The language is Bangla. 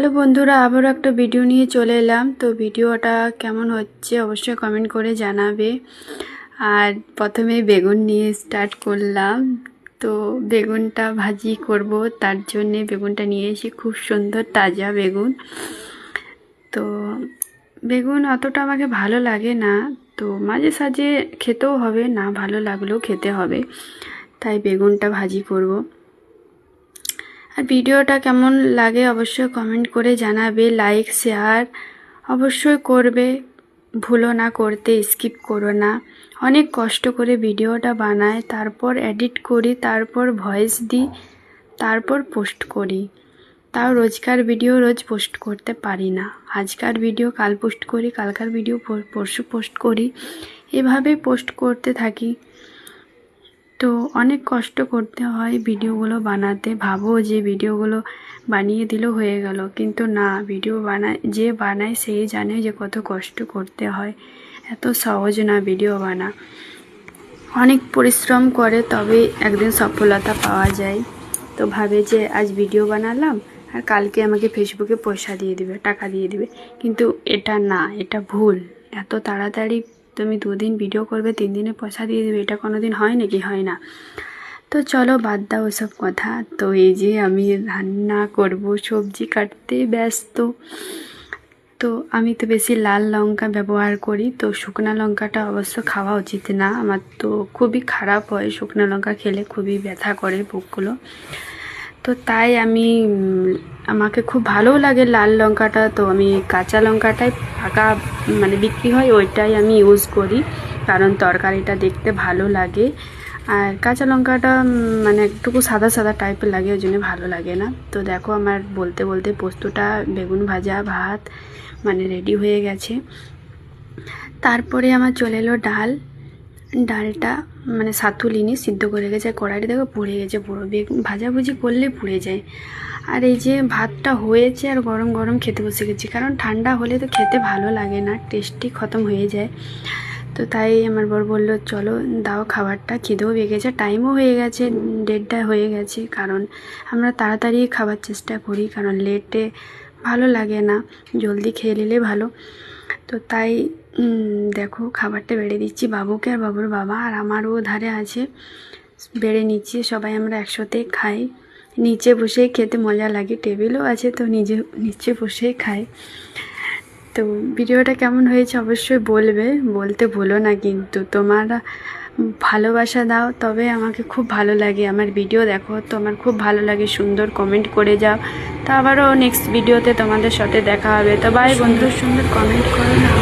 হ্যালো বন্ধুরা, আবারও একটা ভিডিও নিয়ে চলে এলাম। তো ভিডিওটা কেমন হচ্ছে অবশ্যই কমেন্ট করে জানাবে। আর প্রথমে বেগুন নিয়ে স্টার্ট করলাম। তো বেগুনটা ভাজি করব, তার জন্যে বেগুনটা নিয়ে এসে খুব সুন্দর তাজা বেগুন। তো বেগুন অতটা আমাকে ভালো লাগে না। তো মাঝে সাঝে খেতেও হবে, না ভালো লাগলেও খেতে হবে। তাই বেগুনটা ভাজি করব। আর ভিডিওটা কেমন লাগে অবশ্যই কমেন্ট করে জানাবে লাইক শেয়ার অবশ্যই করবে। ভুলো না, করতে স্কিপ করো না। অনেক কষ্ট করে ভিডিওটা বানায় তারপর এডিট করি, তারপর ভয়েস দিই, তারপর পোস্ট করি। তাও রোজকার ভিডিও রোজ পোস্ট করতে পারি না। আজকার ভিডিও কাল পোস্ট করি, কালকার ভিডিও পরশু পোস্ট করি। এভাবেই পোস্ট করতে থাকি। তো অনেক কষ্ট করতে হয় ভিডিওগুলো বানাতে। ভাবো যে ভিডিওগুলো বানিয়ে দিলেও হয়ে গেল। কিন্তু না, ভিডিও বানায়, যে বানায় সেই জানে যে কত কষ্ট করতে হয়। এত সহজ না ভিডিও বানা। অনেক পরিশ্রম করে তবে একদিন সফলতা পাওয়া যায়। তো ভাবে যে আজ ভিডিও বানালাম আর কালকে আমাকে ফেসবুকে পয়সা দিয়ে দিবে, টাকা দিয়ে দিবে। কিন্তু এটা না, এটা ভুল। এত তাড়াতাড়ি তুমি দুদিন ভিডিও করবে তিন দিনে পয়সা দিয়ে দেবে, এটা কোনো দিন হয় নাকি? হয় না। তো চলো বাদ দাও ওসব কথা। তো এই যে আমি রান্না করব, সবজি কাটতে ব্যস্ত। তো আমি তো বেশি লাল লঙ্কা ব্যবহার করি, তো শুকনা লঙ্কাটা অবশ্য খাওয়া উচিত না। আমার তো খুবই খারাপ হয় শুকনো লঙ্কা খেলে, খুবই ব্যথা করে বুকগুলো। তো তাই আমি আমাকে খুব ভালোও লাগে লাল লঙ্কাটা। তো আমি কাঁচা লঙ্কাটাই ফাঁকা মানে বিক্রি হয়, ওইটাই আমি ইউজ করি। কারণ তরকারিটা দেখতে ভালো লাগে। আর কাঁচা লঙ্কাটা মানে একটুকু সাদা সাদা টাইপের লাগে, ওই জন্য ভালো লাগে না। তো দেখো আমার বলতে বলতে পোস্তটা, বেগুন ভাজা, ভাত মানে রেডি হয়ে গেছে। তারপরে আমার চলে এলো ডাল। ডালটা মানে সাতুলিনি সিদ্ধ করে গেছে কড়াইটা দেখো পুড়ে গেছে পুরো। ভাজাভুজি করলে পুড়ে যায়। আর এই যে ভাতটা হয়েছে আর গরম গরম খেতে বসে গেছি, কারণ ঠান্ডা হলে তো খেতে ভালো লাগে না টেস্টি খতম হয়ে যায়। তো তাই আমার বর বলল, চলো দাও খাবারটা, খিদেও পেয়ে গেছে টাইমও হয়ে গেছে ডেটটা হয়ে গেছে, কারণ আমরা তাড়াতাড়ি খাবার চেষ্টা করি, কারণ লেটে ভালো লাগে না, জলদি খেয়ে নিলে ভালো। তো তাই দেখো খাবারটা বেড়ে দিচ্ছি বাবুকে আর বাবুর বাবা আর আমারও ধারে আছে। বেড়ে নিচ্ছি, সবাই আমরা একসাথে খাই। নিচে বসেই খেতে মজা লাগে, টেবিলও আছে তো নিজে, নিচে বসেই খাই। তো ভিডিওটা কেমন হয়েছে অবশ্যই বলবে, বলতে ভুলো না কিন্তু। তোমরা ভালোবাসা দাও, তবে আমাকে খুব ভালো লাগে। আমার ভিডিও দেখো, তো আমার খুব ভালো লাগে, সুন্দর কমেন্ট করে যাও। তা আবারও নেক্সট ভিডিওতে তোমাদের সাথে দেখা হবে। তো বাই বন্ধু, সুন্দর কমেন্ট করো না।